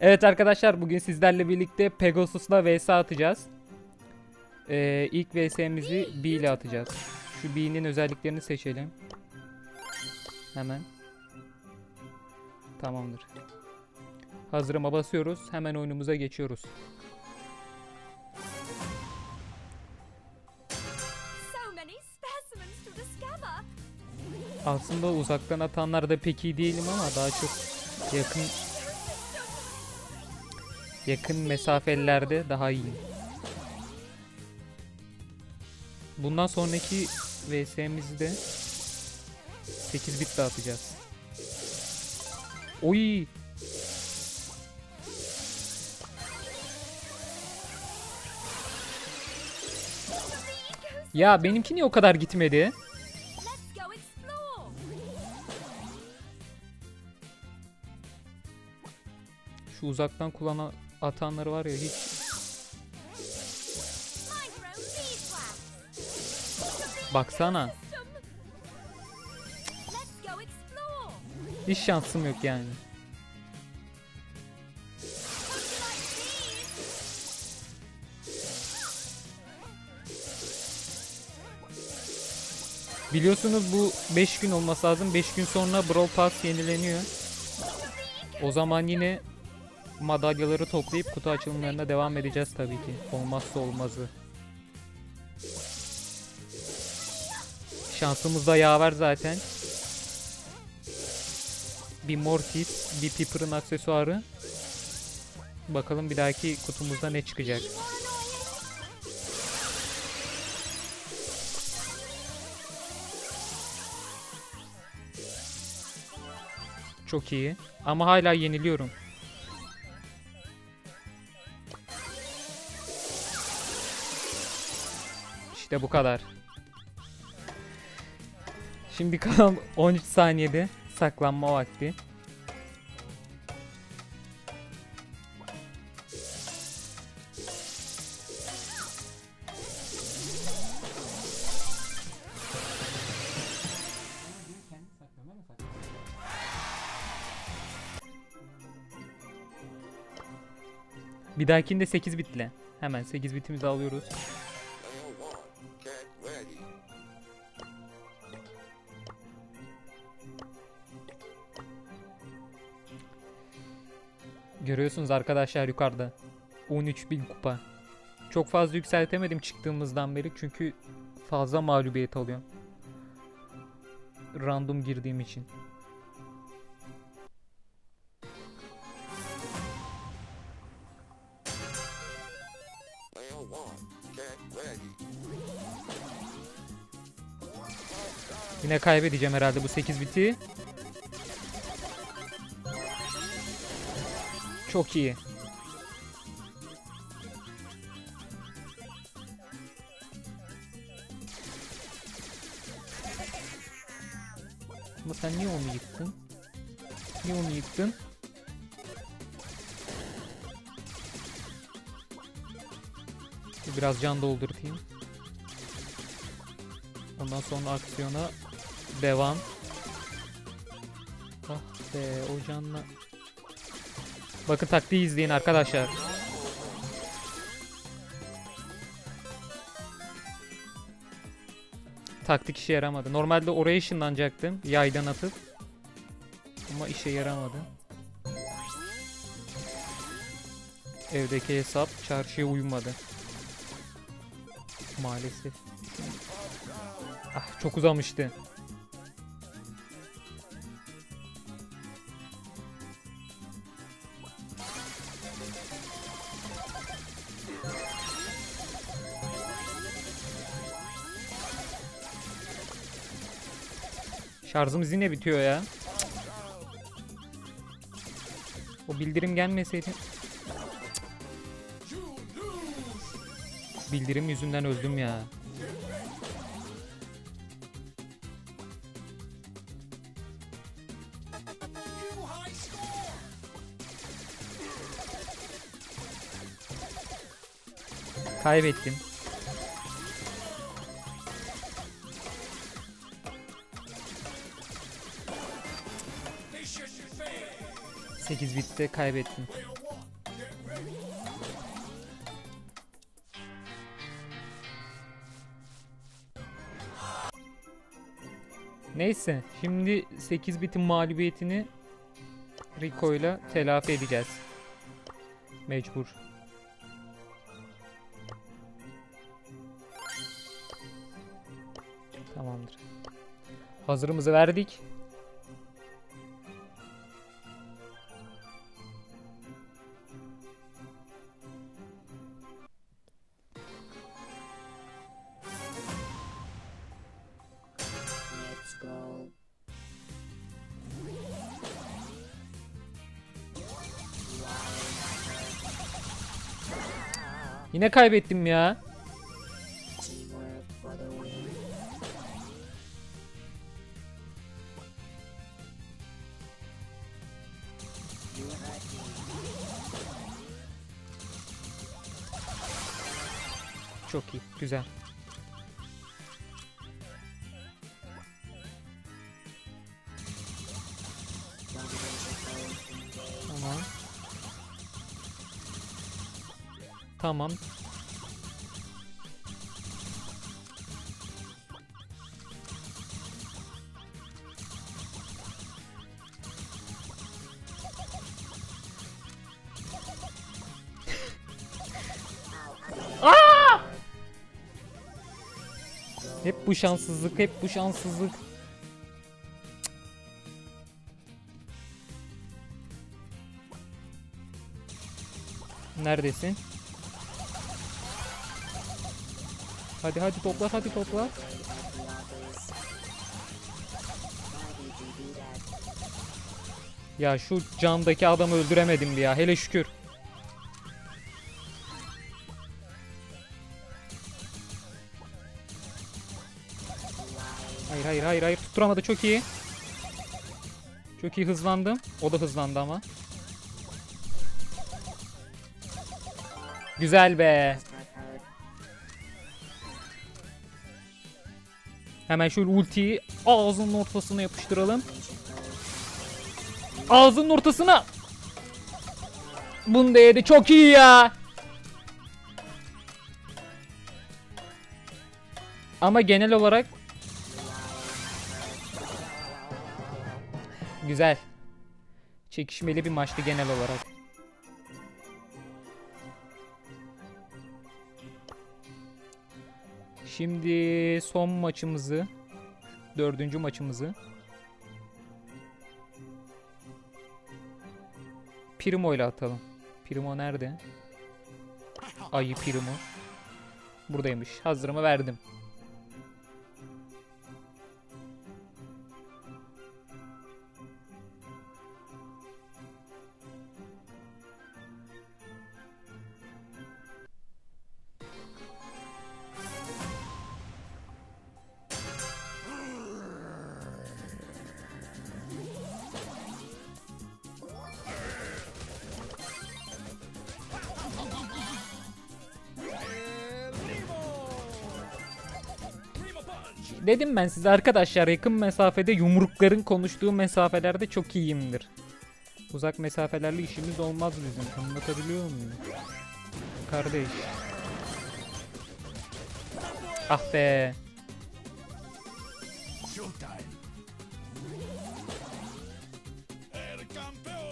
evet arkadaşlar bugün sizlerle birlikte Pegasus'la vs atacağız. Ee, ilk vs'mizi B ile atacağız. Şu B'nin özelliklerini seçelim. Hemen. Tamamdır. Hazırıma basıyoruz. Hemen oyunumuza geçiyoruz. Aslında uzaktan atanlarda pek iyi değilim ama daha çok yakın yakın mesafelerde daha iyiyim. Bundan sonraki VS'mizde 8 bit dağıtacağız. Oy! Ya benimki niye o kadar gitmedi? Şu uzaktan kullanan atanları var ya hiç baksana. Hiç şansım yok yani. Biliyorsunuz bu 5 gün olması lazım. 5 gün sonra Brawl Pass yenileniyor. O zaman yine madalyaları toplayıp kutu açılımlarına devam edeceğiz tabii ki. Olmazsa olmazı. Şansımızda yaver zaten. Bir Mortis, bir Piper'ın aksesuarı. Bakalım bir dahaki kutumuzda ne çıkacak. Çok iyi. Ama hala yeniliyorum. İşte bu kadar. Şimdi kalan 13 saniyede saklanma vakti. Bir dahakinde 8 bitle. Hemen 8 bitimizi alıyoruz. Görüyorsunuz arkadaşlar yukarıda. 13.000 kupa. Çok fazla yükseltemedim çıktığımızdan beri çünkü fazla mağlubiyet alıyorum. Random girdiğim için. Yine kaybedeceğim herhalde bu 8 biti. Çok iyi. Ama sen niye onu yıktın? Niye onu yıktın? Biraz can doldurtayım. Ondan sonra aksiyona devam. Ah be o canla. Bakın taktiği izleyin arkadaşlar. Taktik işe yaramadı. Normalde oraya ışınlanacaktım yaydan atıp. Ama işe yaramadı. Evdeki hesap çarşıya uymadı. Maalesef. Ah çok uzamıştı. Şarjımız yine bitiyor ya. O bildirim gelmeseydi. Bildirim yüzünden öldüm ya. Kaybettim. 8 bitte kaybettim. Neyse şimdi 8 bitin mağlubiyetini Rico ile telafi edeceğiz. Mecbur. Tamamdır. Hazırımızı verdik. Go. Yine kaybettim ya. Çok iyi. Güzel. Tamam. Aa! Hep bu şanssızlık, hep bu şanssızlık. Neredesin? Hadi hadi topla hadi topla. Ya şu camdaki adamı öldüremedim ya hele şükür. Hayır hayır hayır hayır tutturamadı çok iyi. Çok iyi hızlandım. O da hızlandı ama. Güzel be. Hemen şöyle ultiyi ağzının ortasına yapıştıralım. Ağzının ortasına. Bunu da yedi. Çok iyi ya. Ama genel olarak güzel. Çekişmeli bir maçtı genel olarak. Şimdi son maçımızı, dördüncü maçımızı Primo ile atalım. Primo nerede? Ayı Primo. Buradaymış. Hazırımı verdim. Dedim ben size arkadaşlar yakın mesafede yumrukların konuştuğu mesafelerde çok iyiyimdir. Uzak mesafelerle işimiz olmaz bizim. Anlatabiliyor muyum? Kardeş. Ah be.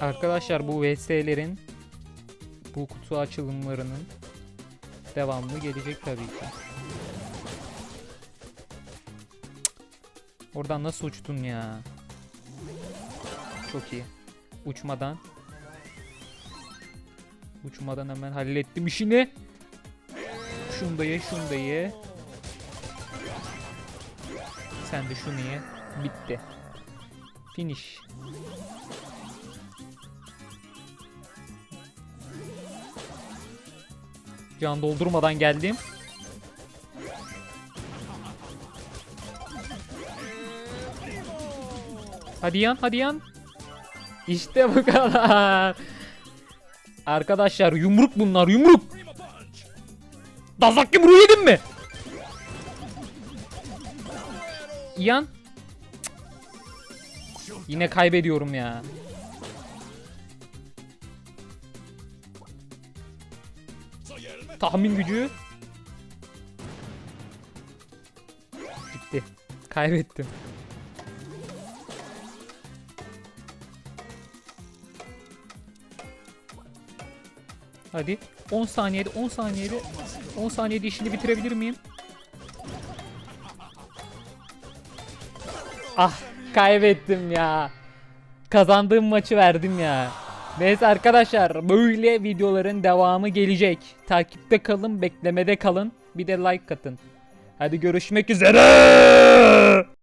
Arkadaşlar bu VS'lerin bu kutu açılımlarının devamlı gelecek tabii ki. Oradan nasıl uçtun ya? Çok iyi. Uçmadan. Uçmadan hemen hallettim işini. Şunu da ye, şunu da ye. Sen de şunu ye. Bitti. Finish. Can doldurmadan geldim. Hadi yan hadi yan. İşte bu kadar. Arkadaşlar yumruk bunlar yumruk. Dazak yumruğu yedin mi? Yan. Yine kaybediyorum ya. Tahmin gücü. Gitti. Kaybettim. Hadi. 10 saniyede 10 saniyede 10 saniyede işini bitirebilir miyim? Ah kaybettim ya. Kazandığım maçı verdim ya. Neyse arkadaşlar böyle videoların devamı gelecek. Takipte kalın, beklemede kalın. Bir de like atın. Hadi görüşmek üzere.